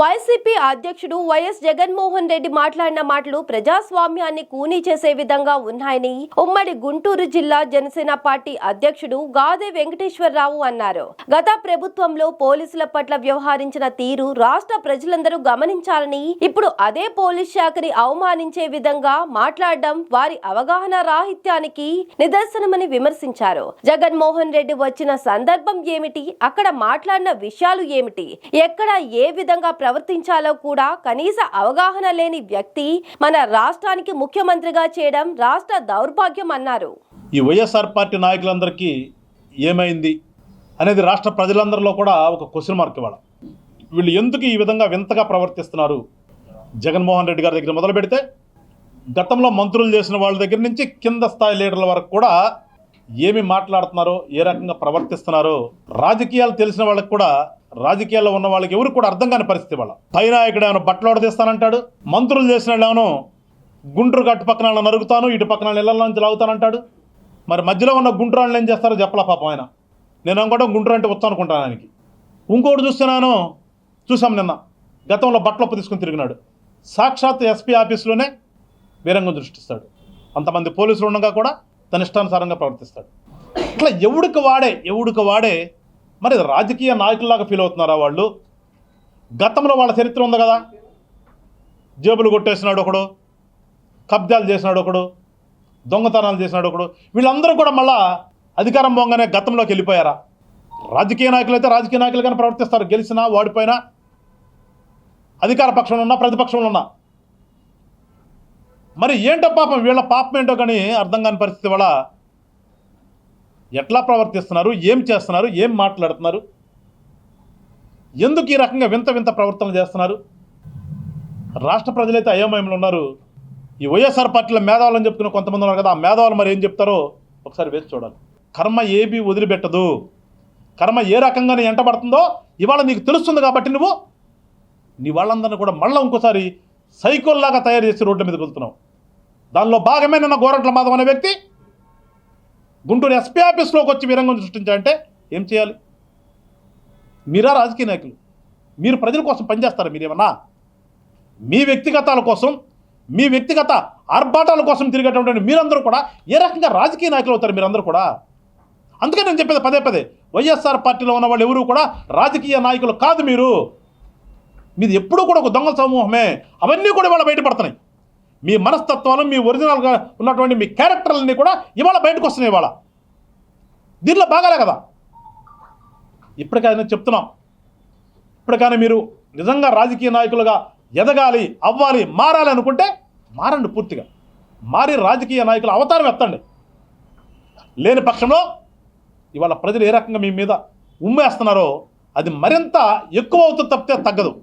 YCP అధ్యక్షుడు YS Jaganmohan Reddy మాట్లాడిన మాటలు ప్రజాస్వామ్యాన్ని కూనీ చేసే విధంగా ఉన్నాయని ఉమ్మడి గుంటూరు జిల్లా జనసేన పార్టీ అధ్యక్షుడు గాదే వెంకటేశ్వరరావు అన్నారు. గత ప్రభుత్వంలో పోలీసుల పట్ల వ్యవహరించిన తీరు రాష్ట్ర ప్రజలందరూ గమనించాలని ఇప్పుడు అదే పోలీస్ శాఖని అవమానించే విధంగా మాట్లాడడం వారి అవగాహన రాహిత్యానికి నిదర్శనమని విమర్శించారు. జగన్మోహన్ రెడ్డి వచ్చిన సందర్భం ఏమిటి? అక్కడ మాట్లాడిన విషయాలు ఏమిటి? ఎక్కడ ఏ విధంగా ప్రవర్తించాలో కూడా కనీస అవగాహన లేని వ్యక్తి మన రాష్ట్రానికి ముఖ్యమంత్రిగా చేయడం రాష్ట్ర దౌర్భాగ్యం అన్నారు. ఈ వైఎస్ఆర్ పార్టీ నాయకులందరికీ ఏమైంది అనేది రాష్ట్ర ప్రజలందరిలో కూడా ఒక క్వశ్చన్ మార్క్ ఇవాళ వీళ్ళు ఎందుకు ఈ విధంగా వింతగా ప్రవర్తిస్తున్నారు? జగన్మోహన్ రెడ్డి గారి దగ్గర మొదలు పెడితే గతంలో మంత్రులు చేసిన వాళ్ళ దగ్గర నుంచి కింద స్థాయి లీడర్ల వరకు కూడా ఏమి మాట్లాడుతున్నారో ఏ రకంగా ప్రవర్తిస్తున్నారో రాజకీయాలు తెలిసిన వాళ్ళకి కూడా రాజకీయాల్లో ఉన్న వాళ్ళకి ఎవరు కూడా అర్థం కాని పరిస్థితి వాళ్ళ. పైన ఇక్కడ ఏమైనా బట్టలు తీస్తానంటాడు? మంత్రులు చేసిన వాళ్ళు ఏమో గుంటూరు గట్టు పక్కన నరుగుతాను ఇటు పక్కన ఇళ్ళలోంచి నుంచి లాగుతానంటాడు? మరి మధ్యలో ఉన్న గుంటూరు వాళ్ళు ఏం చేస్తారో చెప్పలా పాపం ఆయన? నేను అనుకోవడం గుంటూరు అంటే వచ్చా అనుకుంటాను ఆయనకి. ఇంకోటి చూస్తున్నాను చూసాం నిన్న గతంలో బట్టలప్పు తీసుకుని తిరిగినాడు. సాక్షాత్ ఎస్పీ ఆఫీస్లోనే వీరంగం దృష్టిస్తాడు. అంతమంది పోలీసులు ఉండగా కూడా తన ఇష్టానుసారంగా ప్రవర్తిస్తాడు. ఇట్లా ఎవడికి వాడే ఎవడికి వాడే మరి రాజకీయ నాయకుల్లాగా ఫీల్ అవుతున్నారా వాళ్ళు? గతంలో వాళ్ళ చరిత్ర ఉంది కదా? జేబులు కొట్టేసినాడు ఒకడు కబ్జాలు చేసినాడు ఒకడు దొంగతనాలు చేసినాడు ఒకడు. వీళ్ళందరూ కూడా మళ్ళా అధికారం పోగానే గతంలోకి వెళ్ళిపోయారా? రాజకీయ నాయకులు అయితే రాజకీయ నాయకులుగానే ప్రవర్తిస్తారు. గెలిచినా ఓడిపోయినా అధికార పక్షంలో ఉన్నా ప్రతిపక్షంలో ఉన్నా. మరి ఏంటో పాపం వీళ్ళ పాపం ఏంటో కానీ అర్థం కాని పరిస్థితి వల్ల ఎట్లా ప్రవర్తిస్తున్నారు ఏం చేస్తున్నారు ఏం మాట్లాడుతున్నారు ఎందుకు ఈ రకంగా వింత వింత ప్రవర్తనలు చేస్తున్నారు? రాష్ట్ర ప్రజలైతే అయోమయంలో ఉన్నారు. ఈ వైఎస్ఆర్ పార్టీలో మేధావులని చెప్పుకున్న కొంతమంది ఉన్నారు కదా ఆ మేధావులు మరి ఏం చెప్తారో ఒకసారి వేసి చూడాలి. కర్మ ఏబీ వదిలిపెట్టదు. కర్మ ఏ రకంగానే ఎంటబడుతుందో ఇవాళ నీకు తెలుస్తుంది కాబట్టి నువ్వు నీ వాళ్ళందరినీ కూడా మళ్ళీ ఇంకోసారి సైకోల్లాగా తయారు చేసి రోడ్ల మీద వెళ్తున్నావు దానిలో భాగమే నిన్న గోరంట్ల మాధవ్ అనే వ్యక్తి. గుంటూరు ఎస్పీ ఆఫీస్లోకి వచ్చి వీరంగం సృష్టించాలంటే ఏం చేయాలి? మీరా రాజకీయ నాయకులు. మీరు ప్రజల కోసం పనిచేస్తారా మీరేమన్నా మీ వ్యక్తిగతాల కోసం మీ వ్యక్తిగత ఆర్భాటాల కోసం తిరిగేటటువంటి మీరందరూ కూడా ఏ రకంగా రాజకీయ నాయకులు అవుతారు మీరందరూ కూడా? అందుకే నేను చెప్పేది పదే పదే. వైఎస్ఆర్ పార్టీలో ఉన్న వాళ్ళు ఎవరు కూడా రాజకీయ నాయకులు కాదు మీరు. మీది ఎప్పుడూ కూడా ఒక దొంగల సమూహమే. అవన్నీ కూడా వాళ్ళు బయటపడుతున్నాయి. మీ మనస్తత్వాలు మీ ఒరిజినల్గా ఉన్నటువంటి మీ క్యారెక్టర్లన్నీ కూడా ఇవాళ బయటకు వస్తున్నాయి ఇవాళ. దీనిలో బాగాలే కదా. ఇప్పటికైనా చెప్తున్నాం. ఇప్పటికైనా మీరు నిజంగా రాజకీయ నాయకులుగా ఎదగాలి అవ్వాలి మారాలి అనుకుంటే మారండి పూర్తిగా. మారి రాజకీయ నాయకుల అవతారం ఎత్తండి. లేని పక్షంలో ఇవాళ ప్రజలు ఏ రకంగా మీ మీద ఉమ్మేస్తున్నారో అది మరింత ఎక్కువ అవుతుంది తప్పితే తగ్గదు.